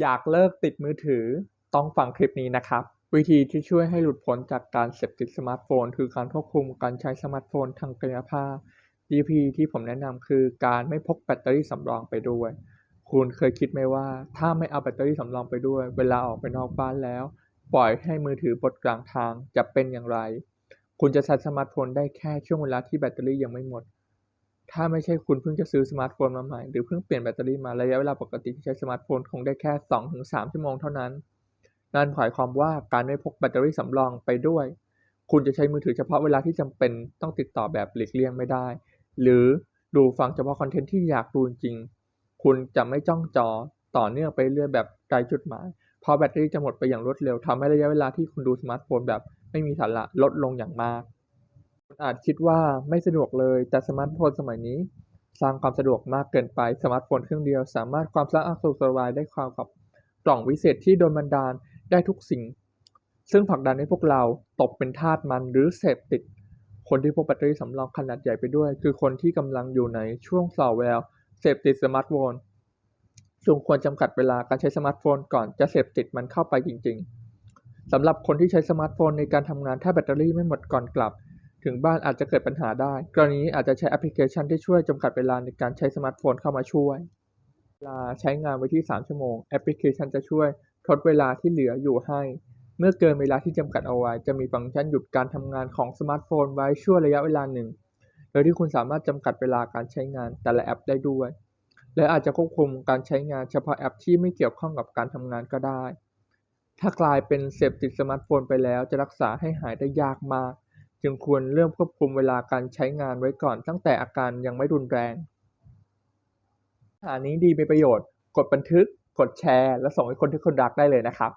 อยากเลิกติดมือถือต้องฟังคลิปนี้นะครับ วิธีที่ช่วยให้หลุดพ้นจากการเสพติดสมาร์ทโฟน คือการควบคุมการใช้สมาร์ทโฟนทางกายภาพ DP ที่ผมแนะนำคือการไม่พกแบตเตอรี่สำรองไปด้วย คุณเคยคิดไหมว่า ถ้าไม่เอาแบตเตอรี่สำรองไปด้วย เวลาออกไปนอกบ้านแล้ว ปล่อยให้มือถือบดกลางทางจะเป็นอย่างไร คุณจะใช้สมาร์ทโฟนได้แค่ช่วงเวลาที่แบตเตอรี่ยังไม่หมด ถ้าไม่ใช่คุณเพิ่งจะซื้อสมาร์ทโฟนมาใหม่ หรือเพิ่งเปลี่ยนแบตเตอรี่มาระยะเวลาปกติที่ใช้สมาร์ทโฟนคงได้แค่ 2-3 ชั่วโมงเท่านั้น นั่นหมายความว่าการไม่พกแบตเตอรี่สำรองไปด้วย คุณจะใช้มือถือเฉพาะเวลาที่จำเป็นต้องติดต่อแบบหลีกเลี่ยงไม่ได้ หรือดูฟังเฉพาะคอนเทนต์ที่อยากดูจริง คุณจะไม่จ้องจอต่อเนื่องไปเรื่อยแบบไร้จุดหมายเพราะแบตเตอรี่จะหมดไปอย่างรวดเร็วทำให้ระยะเวลาที่คุณดูสมาร์ทโฟนแบบไม่มีสาระลดลงอย่างมาก อาจคิดว่าไม่สะดวกเลย แต่สมาร์ทโฟนสมัยนี้ สร้างความสะดวกมากเกินไป สมาร์ทโฟนเครื่องเดียว สามารถความสะอาดสบายได้ความกับกล่องวิเศษที่โดนบันดาลได้ทุกสิ่ง ซึ่งผลักดันให้พวกเราตกเป็นทาสมันหรือเสพติด คนที่พกแบตเตอรี่สำรองขนาดใหญ่ไปด้วย คือคนที่กำลังอยู่ในช่วงสอแววเสพติดสมาร์ทโฟนจึงควรจำกัดเวลาการใช้สมาร์ทโฟนก่อนจะเสพติดมันเข้าไปจริง ๆสำหรับคนที่ใช้สมาร์ทโฟนในการทำงานถ้าแบตเตอรี่ไม่หมดก่อนกลับ ถึงบ้านอาจจะเกิดปัญหาได้ กรณีนี้อาจจะใช้แอปพลิเคชันที่ช่วยจำกัดเวลาในการใช้สมาร์ทโฟนเข้ามาช่วยเวลาใช้งานไว้ที่ 3 ชั่วโมง แอปพลิเคชันจะช่วยทดเวลาที่เหลืออยู่ให้ เมื่อเกินเวลาที่จำกัดเอาไว้ จะมีฟังก์ชันหยุดการทำงานของสมาร์ทโฟนไว้ชั่วระยะเวลาหนึ่ง โดยที่คุณสามารถจำกัดเวลาการใช้งานแต่ละแอปได้ด้วย และอาจจะควบคุมการใช้งานเฉพาะแอปที่ไม่เกี่ยวข้องกับการทำงานก็ได้ ถ้ากลายเป็นเสพติดสมาร์ทโฟนไปแล้วจะรักษาให้หายได้ยากมาก จึงควรเริ่มควบคุมเวลาการใช้งานไว้ก่อนตั้งแต่อาการยังไม่รุนแรงหานี้ดีมีประโยชน์ กดบันทึก กดแชร์ และส่งให้คนที่คุณรักได้เลยนะครับ